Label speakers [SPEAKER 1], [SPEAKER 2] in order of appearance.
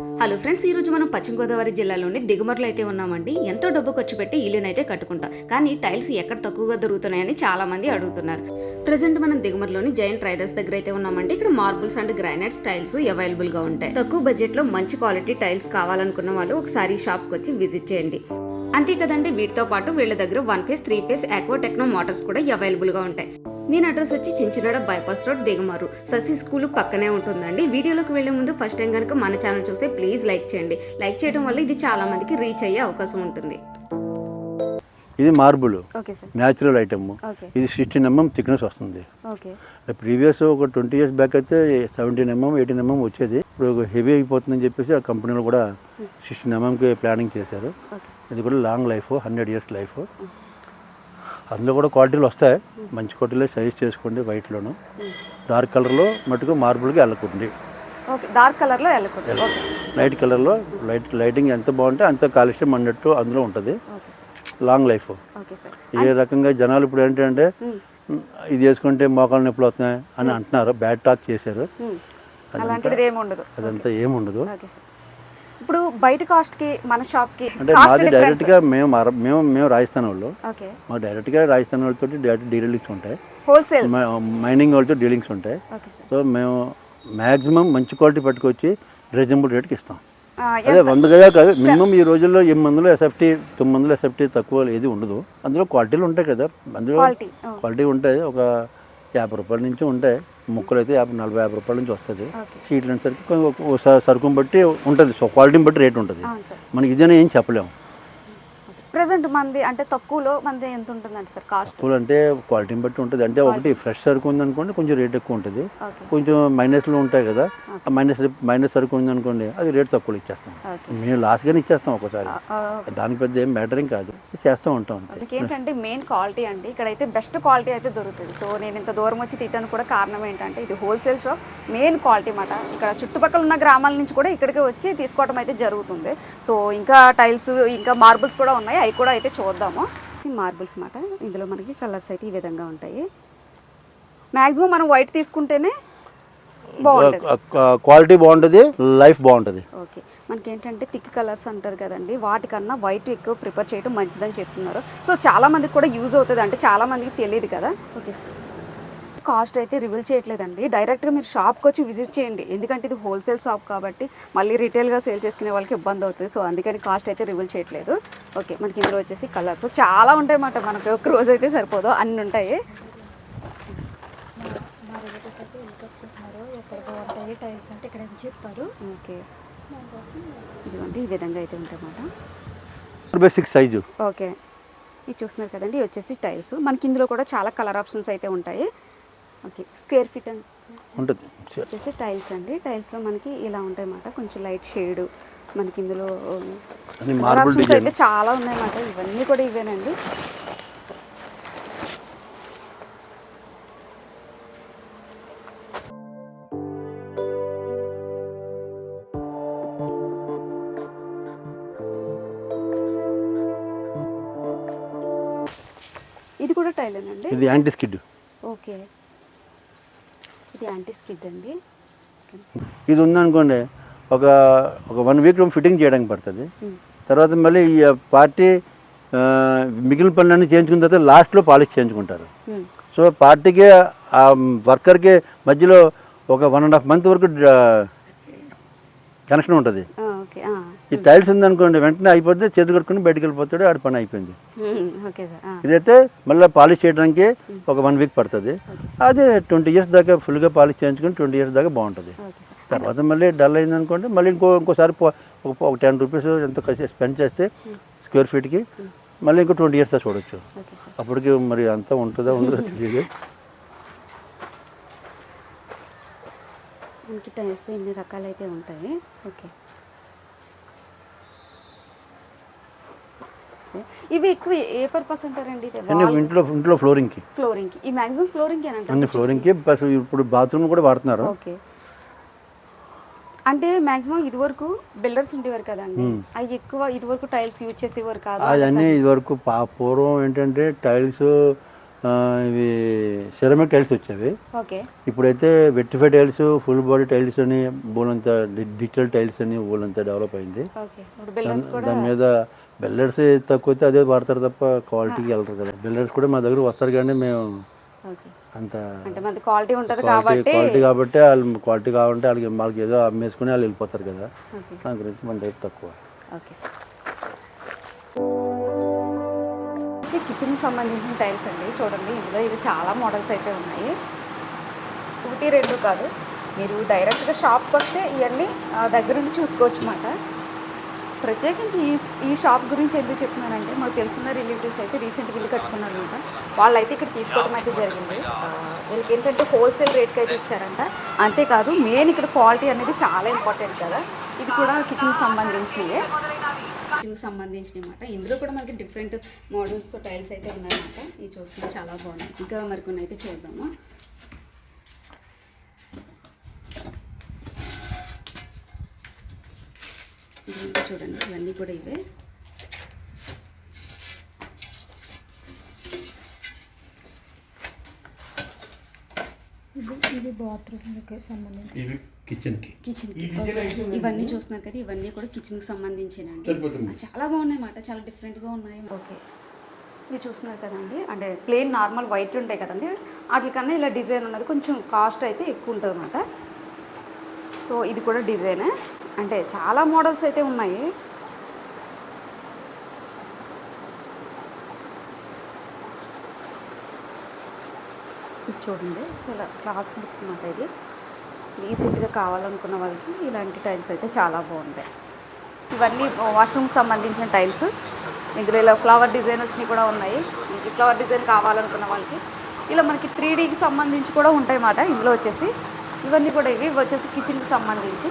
[SPEAKER 1] Hello friends ఈ రోజు మనం పశ్చిమ గోదావరి జిల్లాలోని దిగుమర్లో అయితే ఉన్నామండి. ఎంతో డబ్బు ఖర్చు పెట్టి ఇల్లునైతే కట్టుకుంటాం. కానీ టైల్స్ ఎక్కడ తక్కువగా దొరుకుతున్నాయని చాలా మంది అడుగుతున్నారు. ప్రజెంట్ మనం దిగుమర్లోని జైన్ ట్రైడర్స్ దగ్గర అయితే ఉన్నామండి. ఇక్కడ మార్బుల్స్ అండ్ గ్రానైట్స్ టైల్స్ అవైలబుల్గా ఉంటాయి. తక్కువ బడ్జెట్లో మంచి క్వాలిటీ టైల్స్ కావాలనుకున్న వాళ్ళు ఒకసారి షాప్కి వచ్చి విజిట్ చేయండి. అంతే కదండి వీటితో పాటు వీళ్ళ దగ్గర one phase three phase aqua techno motors కూడా అవైలబుల్గా ఉంటాయి. దీని అడ్రస్ వచ్చి Chinchinada bypass road దిగమారు. Sasi school పక్కనే ఉంటుందండి. వీడియోలోకి వెళ్ళే ముందు ఫస్ట్ టైం కనుక మన ఛానల్ చూస్తే ప్లీజ్ లైక్ చేయండి. లైక్ చేయడం వల్ల ఇది చాలా మందికి రీచ్ అయ్యే అవకాశం ఉంటుంది.
[SPEAKER 2] ఇది మార్బుల్. Natural item. ఇది సిక్స్టీన్ ఎంఎం థిక్నెస్ వస్తుంది. ప్రీవియస్ ఒక ట్వంటీ ఇయర్స్ బ్యాక్ అయితే సెవెంటీన్ ఎంఎం ఎయిటీన్ ఎంఎం వచ్చేది. ఇప్పుడు హెవీ అయిపోతుందని చెప్పేసి ఆ కంపెనీలో కూడా సిక్స్టీన్ ఎంఎంకి ప్లానింగ్ చేశారు. ఇది కూడా long life hundred years life. అందులో కూడా క్వాలిటీలు వస్తాయి. మంచి క్వాలిటీలో సజెస్ట్ చేసుకోండి వైట్లోను. డార్క్ కలర్లో మటుకు మార్బుల్కి వెళ్ళకండి
[SPEAKER 1] డార్క్ కలర్లో వెళ్ళకూడదు. ఓకే.
[SPEAKER 2] లైట్ కలర్లో లైట్ లైటింగ్ ఎంత బాగుంటే అంత కాలుష్యం అన్నట్టు అందులో ఉంటుంది. Long life. ఏ రకంగా జనాలు ఇప్పుడు ఏంటంటే ఇది వేసుకుంటే మోకాలు నొప్పులు వస్తున్నాయి అని అంటున్నారు. బ్యాడ్ టాక్ చేశారు. అదంతా ఏముండదు
[SPEAKER 1] ఇప్పుడు బయట కాస్ట్కి మన షాప్కి
[SPEAKER 2] అంటే మాది
[SPEAKER 1] డిఫరెన్స్
[SPEAKER 2] డైరెక్ట్గా మేము మేము మేము రాజస్థాన్ వాళ్ళు.
[SPEAKER 1] ఓకే.
[SPEAKER 2] మా డైరెక్ట్గా రాజస్థాన్ వాళ్ళతో డైరెక్ట్ డీలింగ్స్ ఉంటాయి.
[SPEAKER 1] హోల్సేల్
[SPEAKER 2] మైనింగ్ వాళ్ళతో డీలింగ్స్ ఉంటాయి. సో మేము మ్యాక్సిమం మంచి క్వాలిటీ పట్టుకొచ్చి రీజనబుల్ రేట్కి ఇస్తాం. అదే వంద గదా కాదు మినిమం ఈ రోజుల్లో ఎనిమిది వందలు ఎస్ఎఫ్టీ తొమ్మిది వందలు ఎస్ఎఫ్టీ తక్కువ ఏది ఉండదు. అందులో క్వాలిటీలు ఉంటాయి కదా. అందులో
[SPEAKER 1] క్వాలిటీ
[SPEAKER 2] క్వాలిటీ ఉంటాయి. ఒక యాభై రూపాయల నుంచి ఉంటాయి. ముక్కలు అయితే యాభై నలభై యాభై రూపాయల నుంచి వస్తుంది. సీట్లు అనేసరికి సరుకుని బట్టి ఉంటుంది. సో క్వాలిటీని బట్టి రేట్ ఉంటుంది. మనకి ఇదేనే ఏం చెప్పలేము.
[SPEAKER 1] ప్రెసెంట్ మంది అంటే తక్కువలో మంది ఎంత ఉంటుందండి సార్ కాస్ట్?
[SPEAKER 2] పూలు అంటే క్వాలిటీని బట్టి ఉంటుంది. అంటే ఒకటి ఫ్రెష్ సరుకు ఉందనుకోండి కొంచెం రేట్ ఎక్కువ ఉంటుంది. కొంచెం మైనస్లో ఉంటాయి కదా ఆ మైనస్ మైనస్ సరుకు ఉందనుకోండి అది రేట్ తక్కువ ఇచ్చేస్తాం. మేము లాస్ట్గానే ఇచ్చేస్తాం ఒకసారి.
[SPEAKER 1] ఆ,
[SPEAKER 2] దానికి పెద్ద ఏం మ్యాటరింగ్ కాదు. చేస్తూ ఉంటాం
[SPEAKER 1] ఏంటంటే మెయిన్ క్వాలిటీ అండి. ఇక్కడైతే బెస్ట్ క్వాలిటీ అయితే దొరుకుతుంది. సో నేను ఇంత దూరం వచ్చి తీయడానికి కూడా కారణం ఏంటంటే ఇది హోల్సేల్ షాప్ మెయిన్ క్వాలిటీ మాట. ఇక్కడ చుట్టుపక్కల ఉన్న గ్రామాల నుంచి కూడా ఇక్కడికి వచ్చి తీసుకోవడం అయితే జరుగుతుంది. సో ఇంకా టైల్స్ ఇంకా మార్బుల్స్ కూడా ఉన్నాయి. అవి కూడా అయితే చూద్దాము. మార్బుల్స్ మాట. ఇందులో మనకి కలర్స్ అయితే ఈ విధంగా ఉంటాయి. మ్యాక్సిమం మనం వైట్ తీసుకుంటేనే బాగుంటుంది.
[SPEAKER 2] క్వాలిటీ బాగుంటుంది లైఫ్ బాగుంటుంది.
[SPEAKER 1] ఓకే. మనకి ఏంటంటే థిక్ కలర్స్ అంటారు కదండి వాటికన్నా వైట్ ఎక్కువ ప్రిపేర్ చేయడం మంచిదని చెప్తున్నారు. సో చాలా మందికి కూడా యూజ్ అవుతుంది అంటే చాలా మందికి తెలియదు కదా. Okay sir. కాస్ట్ అయితే రివీల్ చేయట్లేదండి. డైరెక్ట్గా మీరు షాప్కి వచ్చి విజిట్ చేయండి. ఎందుకంటే ఇది హోల్సేల్ షాప్ కాబట్టి మళ్ళీ రీటైల్గా సేల్ చేసుకునే వాళ్ళకి ఇబ్బంది అవుతుంది. సో అందుకని కాస్ట్ అయితే రివీల్ చేయట్లేదు. ఓకే మనకి ఇందులో వచ్చేసి కలర్స్ చాలా ఉంటాయి అన్నమాట మనకి. ఒక రోజు అయితే సరిపోదు. అన్ని ఉంటాయి. ఓకే ఇదిగోండి ఈ విధంగా అయితే ఉంటాయన్నమాట.
[SPEAKER 2] సిక్స్ సైజు
[SPEAKER 1] ఓకే ఇది చూస్తున్నారు కదండి వచ్చేసి టైల్స్ మనకి ఇందులో కూడా చాలా కలర్ ఆప్షన్స్ అయితే ఉంటాయి. ఓకే స్క్వేర్ ఫీట్
[SPEAKER 2] ఉంటుంది.
[SPEAKER 1] వచ్చేసి టైల్స్ అండి. టైల్స్లో మనకి ఇలా ఉంటాయి అన్నమాట కొంచెం లైట్ షేడ్ మనకి ఇందులో ఆప్షన్స్ అయితే చాలా ఉన్నాయన్నమాట. ఇవన్నీ కూడా ఇవేనండి. ఇది కూడా టైలేనండి
[SPEAKER 2] ఇది యాంటీ స్కిడ్
[SPEAKER 1] ఓకే ఇది యాంటీ స్కిడ్ అండి.
[SPEAKER 2] ఇది ఉందనుకోండి ఒక ఒక వన్ వీక్ ఫిట్టింగ్ చేయడానికి పడుతుంది. తర్వాత మళ్ళీ ఈ పార్టీ మిగిలిన పనులన్నీ చేయించుకున్న తర్వాత లాస్ట్లో పాలిష్ చేయించుకుంటారు. సో పార్టీకి ఆ వర్కర్కి మధ్యలో ఒక వన్ అండ్ హాఫ్ మంత్ వరకు కనెక్షన్ ఉంటుంది. ఈ టైల్స్ ఉందనుకోండి వెంటనే అయిపోతే చేతి కట్టుకుని బయటికి వెళ్ళిపోతాడు ఆడి పని అయిపోయింది. ఇదైతే మళ్ళీ పాలిష్ చేయడానికి ఒక వన్ వీక్ పడుతుంది. అదే ట్వంటీ ఇయర్స్ దాకా ఫుల్గా పాలిష్ చేయించుకుని ట్వంటీ ఇయర్స్ దాకా బాగుంటుంది. తర్వాత మళ్ళీ డల్ అయింది అనుకోండి మళ్ళీ ఇంకో ఇంకోసారి ఒక టెన్ రూపీస్ ఎంత స్పెండ్ చేస్తే స్క్వేర్ ఫీట్కి మళ్ళీ ఇంకో ట్వంటీ ఇయర్స్ దాకా చూడొచ్చు. అప్పటికి మరి అంతా ఉంటుందా ఉండదో తెలియదు.
[SPEAKER 1] మనకి టైల్స్ ఎన్ని రకాలైతే ఉంటాయి. ఓకే. ఇవి ఎక్కువ ఏ పర్పస్ అంటారండి? ఇది
[SPEAKER 2] ఇంట్లో ఇంట్లో ఫ్లోరింగ్కి.
[SPEAKER 1] ఫ్లోరింగ్ ఈ మాక్సిమం ఫ్లోరింగ్ అని
[SPEAKER 2] అన్ని
[SPEAKER 1] అంటారు
[SPEAKER 2] ఫ్లోరింగ్కి ప్లస్ ఇప్పుడు బాత్రూమ్ కూడా వాడుతున్నారు.
[SPEAKER 1] ఓకే. అంటే మాక్సిమం ఇదివరకు బిల్డర్స్ ఉండేవారు కదండి. అవి ఎక్కువ ఇదివరకు టైల్స్ యూజ్ చేసేవారు కాదు
[SPEAKER 2] అవన్నీ ఇదివరకు పా పూర్వం ఏంటంటే టైల్స్ ఇవి సిరమిక్ టైల్స్ వచ్చేవి. ఇప్పుడైతే vitrified tiles full body tiles అని బోలంత డిజిటల్ టైల్స్ అని బోలంత డెవలప్ అయింది. దాని- మీద బిల్డర్స్ తక్కువ అయితే అదే వాడతారు తప్ప క్వాలిటీకి వెళ్ళరు కదా. బిల్డర్స్ కూడా మా దగ్గర వస్తారు కానీ మేము అంత
[SPEAKER 1] క్వాలిటీ ఉంటుంది కాబట్టి
[SPEAKER 2] క్వాలిటీ కాబట్టి వాళ్ళు క్వాలిటీ కావాలంటే వాళ్ళకి వాళ్ళకి ఏదో అమ్మేసుకుని వాళ్ళు వెళ్ళిపోతారు కదా. దాని గురించి మన దగ్గర తక్కువ.
[SPEAKER 1] ఓకే వచ్చేసి కిచెన్కి సంబంధించిన టైల్స్ అండి. చూడండి ఇందులో ఇవి చాలా మోడల్స్ అయితే ఉన్నాయి. ఒకటి రెండు కాదు. మీరు డైరెక్ట్గా షాప్కి వస్తే ఇవన్నీ దగ్గరుండి చూసుకోవచ్చు అన్నమాట ప్రత్యేకించి ఈ ఈ షాప్ గురించి ఎందుకు చెప్తున్నానంటే మాకు తెలిసిన రిలేటివ్స్ అయితే రీసెంట్గా ఇల్లు కట్టుకున్నారు అనమాట వాళ్ళైతే ఇక్కడ తీసుకోవడం అయితే జరిగింది. వీళ్ళకి ఏంటంటే హోల్సేల్ రేట్కి అయితే ఇచ్చారంట. అంతేకాదు మెయిన్ ఇక్కడ క్వాలిటీ అనేది చాలా ఇంపార్టెంట్ కదా. ఇది కూడా కిచెన్కి సంబంధించినవే కిచెన్కి సంబంధించిన అనమాట ఇందులో కూడా మనకి డిఫరెంట్ మోడల్స్ టైల్స్ అయితే ఉన్నాయన్నమాట. ఇవి చూస్తే చాలా బాగున్నాయి. ఇంకా మరికొన్ని అయితే చూద్దాము. ఇది చూడండి. ఇవన్నీ కూడా ఇవే.
[SPEAKER 3] ఇది ఇది బాత్రూమ్కి సంబంధించి.
[SPEAKER 2] ఇవి కిచెన్కి.
[SPEAKER 1] ఇవన్నీ చూస్తున్నారు కదా ఇవన్నీ కూడా కిచెన్కి సంబంధించినండి ఆ, చాలా బాగున్నాయి అన్నమాట చాలా డిఫరెంట్గా ఉన్నాయి ఓకే ఇవి చూస్తున్నారు కదండి అంటే ప్లెయిన్ నార్మల్ వైట్ ఉంటాయి కదండి వాటికన్నా ఇలా డిజైన్ ఉన్నది కొంచెం కాస్ట్ అయితే ఎక్కువ ఉంటుంది అనమాట సో ఇది కూడా డిజైనే. అంటే చాలా మోడల్స్ అయితే ఉన్నాయి. ఇది చూడండి చాలా క్లాస్ లుక్ అనమాట ఇది. రీసెంట్గా కావాలనుకున్న వాళ్ళకి ఇలాంటి టైల్స్ అయితే చాలా బాగుంటాయి. ఇవన్నీ వాష్రూమ్కి సంబంధించిన టైల్స్. ఇందులో ఇలా ఫ్లవర్ డిజైన్ వచ్చినవి కూడా ఉన్నాయి. మీకు ఫ్లవర్ డిజైన్ కావాలనుకున్న వాళ్ళకి ఇలా మనకి త్రీ డీకి సంబంధించి కూడా ఉంటాయి అన్నమాట ఇందులో వచ్చేసి ఇవన్నీ కూడా ఇవి. వచ్చేసి కిచెన్కి సంబంధించి.